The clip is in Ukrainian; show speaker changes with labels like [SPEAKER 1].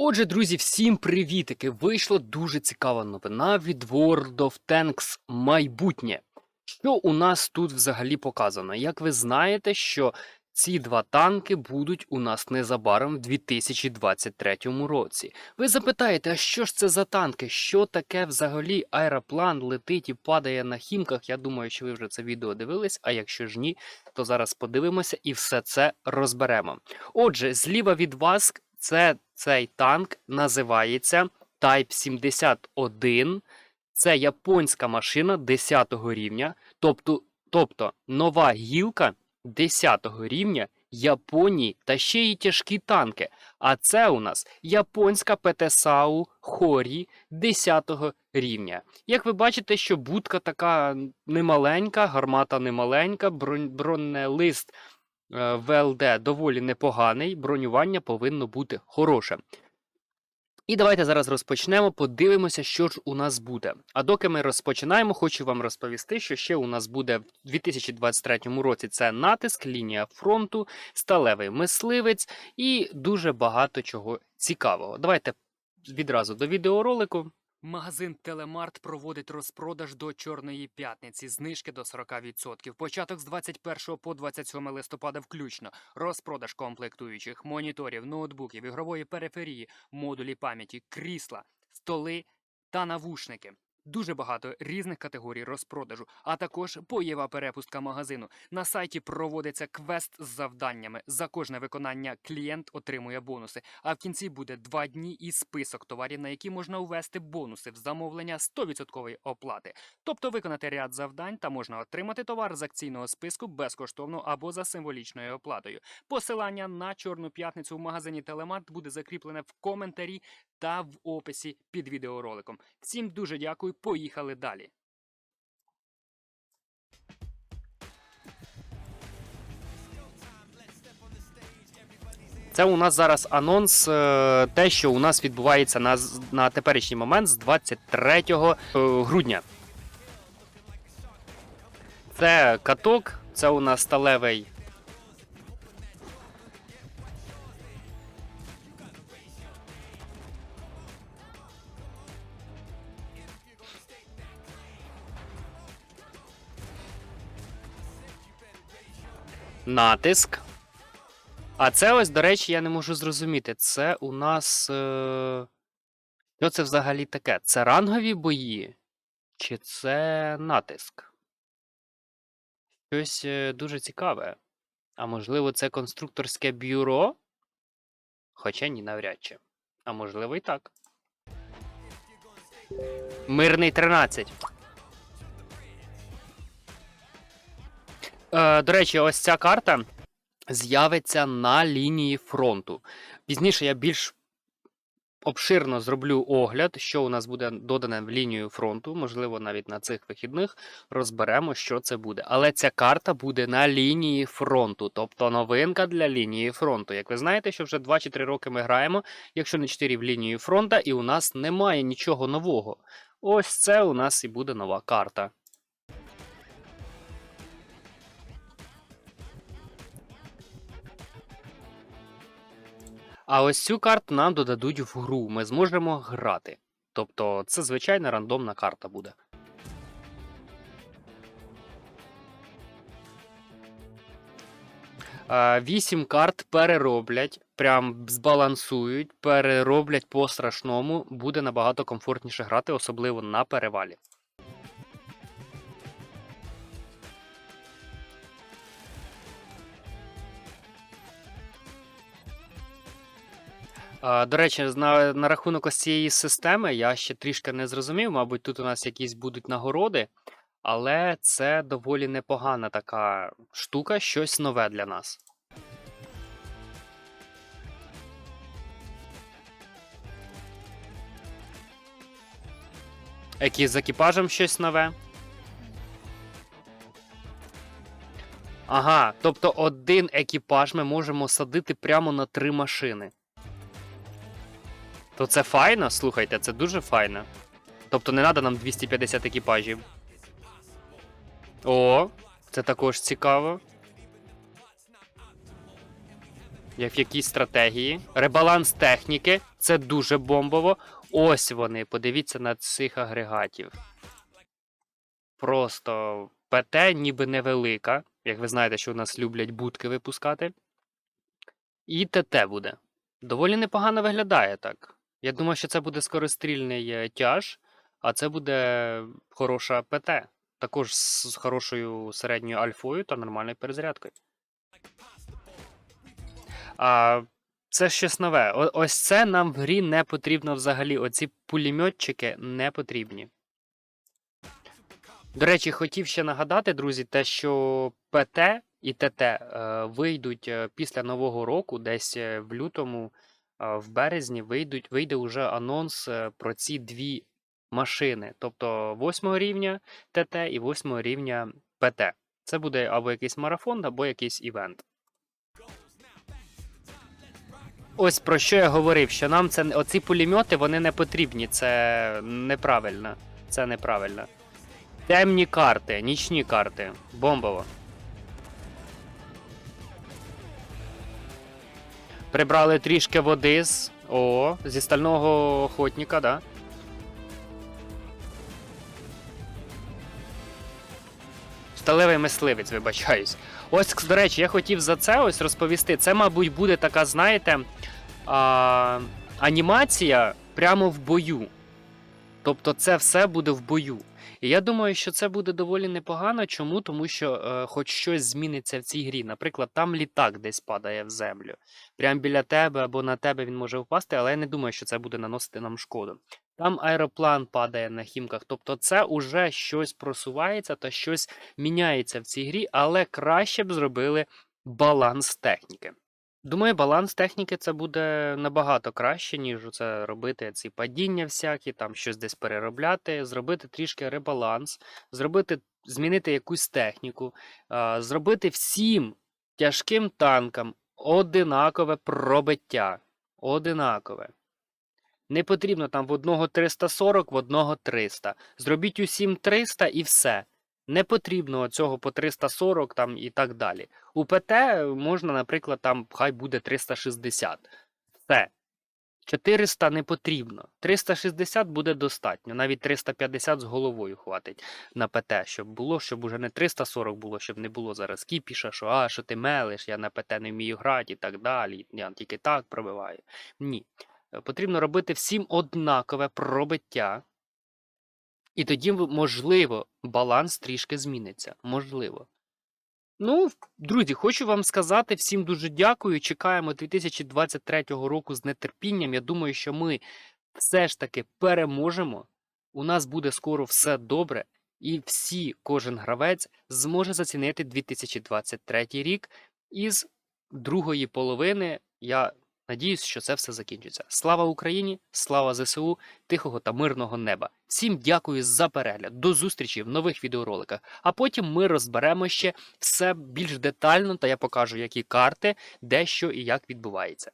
[SPEAKER 1] Отже, друзі, всім привітики! Вийшла дуже цікава новина від World of Tanks майбутнє. Що у нас тут взагалі показано? Як ви знаєте, що ці два танки будуть у нас незабаром в 2023 році. Ви запитаєте, а що ж це за танки? Що таке взагалі аероплан летить і падає на хімках? Я думаю, що ви вже це відео дивились, а якщо ж ні, то зараз подивимося і все це розберемо. Отже, зліва від вас це цей танк називається Type 71. Це японська машина 10 рівня, тобто, тобто нова гілка 10 рівня Японії та ще й тяжкі танки. А це у нас японська ПТСАУ Хорі 10 рівня. Як ви бачите, що будка така немаленька, гармата немаленька, бронелист ВЛД доволі непоганий, бронювання повинно бути хороше. І давайте зараз розпочнемо, подивимося, що ж у нас буде. А доки ми розпочинаємо, хочу вам розповісти, що ще у нас буде в 2023 році це натиск, лінія фронту, сталевий мисливець і дуже багато чого цікавого. Давайте відразу до відеоролику. Магазин Телемарт проводить розпродаж до Чорної п'ятниці, знижки до 40%. Початок з 21 по 27 листопада включно. Розпродаж комплектуючих, моніторів, ноутбуків, ігрової периферії, модулі пам'яті, крісла, столи та навушники. Дуже багато різних категорій розпродажу, а також боєва перепустка магазину. На сайті проводиться квест з завданнями. За кожне виконання клієнт отримує бонуси. А в кінці буде два дні і список товарів, на які можна ввести бонуси в замовлення 100% оплати. Тобто виконати ряд завдань та можна отримати товар з акційного списку безкоштовно або за символічною оплатою. Посилання на чорну п'ятницю в магазині Телемарт буде закріплене в коментарі та в описі під відеороликом. Всім дуже дякую. Поїхали далі. Це у нас зараз анонс, е, те, що у нас відбувається на, на теперішній момент з 23 е, грудня. Це каток, це у нас сталевий. Натиск. А це ось, до речі, я не можу зрозуміти. Це у нас. Е... Що це взагалі таке? Це рангові бої? Чи це натиск? Щось е, дуже цікаве. А можливо, це конструкторське бюро? Хоча ні, навряд чи. А можливо, і так. Мирний 13. Е, до речі, ось ця карта з'явиться на лінії фронту. Пізніше я більш обширно зроблю огляд, що у нас буде додане в лінію фронту. Можливо, навіть на цих вихідних розберемо, що це буде. Але ця карта буде на лінії фронту, тобто новинка для лінії фронту. Як ви знаєте, що вже 2 чи 3 роки ми граємо, якщо не 4 в лінію фронта, і у нас немає нічого нового. Ось це у нас і буде нова карта. А ось цю карту нам додадуть в гру. Ми зможемо грати. Тобто, це звичайна рандомна карта буде. Вісім карт перероблять, прям збалансують, перероблять по-страшному. Буде набагато комфортніше грати, особливо на перевалі. До речі, на, на рахунок ось цієї системи я ще трішки не зрозумів. Мабуть, тут у нас якісь будуть нагороди, але це доволі непогана така штука, щось нове для нас. Які з екіпажем щось нове. Ага, тобто один екіпаж ми можемо садити прямо на три машини. То це файно, слухайте, це дуже файно. Тобто не треба нам 250 екіпажів. О, це також цікаво. як в якійсь стратегії. Ребаланс техніки це дуже бомбово. Ось вони. Подивіться на цих агрегатів. Просто ПТ ніби невелика. Як ви знаєте, що у нас люблять будки випускати. І ТТ буде. Доволі непогано виглядає так. Я думаю, що це буде скорострільний е, тяж, а це буде хороша ПТ. Також з хорошою середньою альфою та нормальною перезарядкою. А це щось нове. О- ось це нам в грі не потрібно взагалі. Оці пулеметчики не потрібні. До речі, хотів ще нагадати, друзі, те, що ПТ і ТТ е, вийдуть е, після Нового року, десь е, в лютому, в березні, вийдуть, вийде уже анонс е, про ці дві машини. Тобто 8 рівня ТТ і 8 рівня ПТ. Це буде або якийсь марафон, або якийсь івент. Ось про що я говорив, що нам це оці пулемети вони не потрібні. Це неправильно. Це неправильно. Темні карти, нічні карти. Бомбово. Прибрали трішки води з. О, зі стального охотника, да? Сталевий мисливець, вибачаюсь. Ось, до речі, я хотів за це ось розповісти. Це, мабуть, буде така, знаєте, а, анімація прямо в бою. Тобто це все буде в бою. І я думаю, що це буде доволі непогано. Чому? Тому що е, хоч щось зміниться в цій грі. Наприклад, там літак десь падає в землю. Прямо біля тебе або на тебе він може впасти, але я не думаю, що це буде наносити нам шкоду. Там аероплан падає на хімках. Тобто, це уже щось просувається та щось міняється в цій грі, але краще б зробили баланс техніки. Думаю, баланс техніки це буде набагато краще, ніж це робити ці падіння всякі, там щось десь переробляти, зробити трішки ребаланс, зробити, змінити якусь техніку, зробити всім тяжким танкам одинакове пробиття. Одинакове. Не потрібно там в одного 340, в одного 300. Зробіть усім 300 і все. Не потрібно цього по 340 там і так далі. У ПТ можна, наприклад, там хай буде 360. Все. 400 не потрібно. 360 буде достатньо. Навіть 350 з головою хватить на ПТ, щоб було, щоб уже не 340 було, щоб не було зараз кіпіша, що а, що ти мелиш, я на ПТ не вмію грати і так далі. Я тільки так пробиваю. Ні. Потрібно робити всім однакове пробиття. І тоді, можливо, баланс трішки зміниться. Можливо. Ну, друзі, хочу вам сказати всім дуже дякую. Чекаємо 2023 року з нетерпінням. Я думаю, що ми все ж таки переможемо. У нас буде скоро все добре, і всі, кожен гравець зможе зацінити 2023 рік. Із другої половини я надіюсь, що це все закінчиться. Слава Україні! Слава ЗСУ! тихого та мирного неба. Всім дякую за перегляд. До зустрічі в нових відеороликах. А потім ми розберемо ще все більш детально, та я покажу, які карти, де що і як відбувається.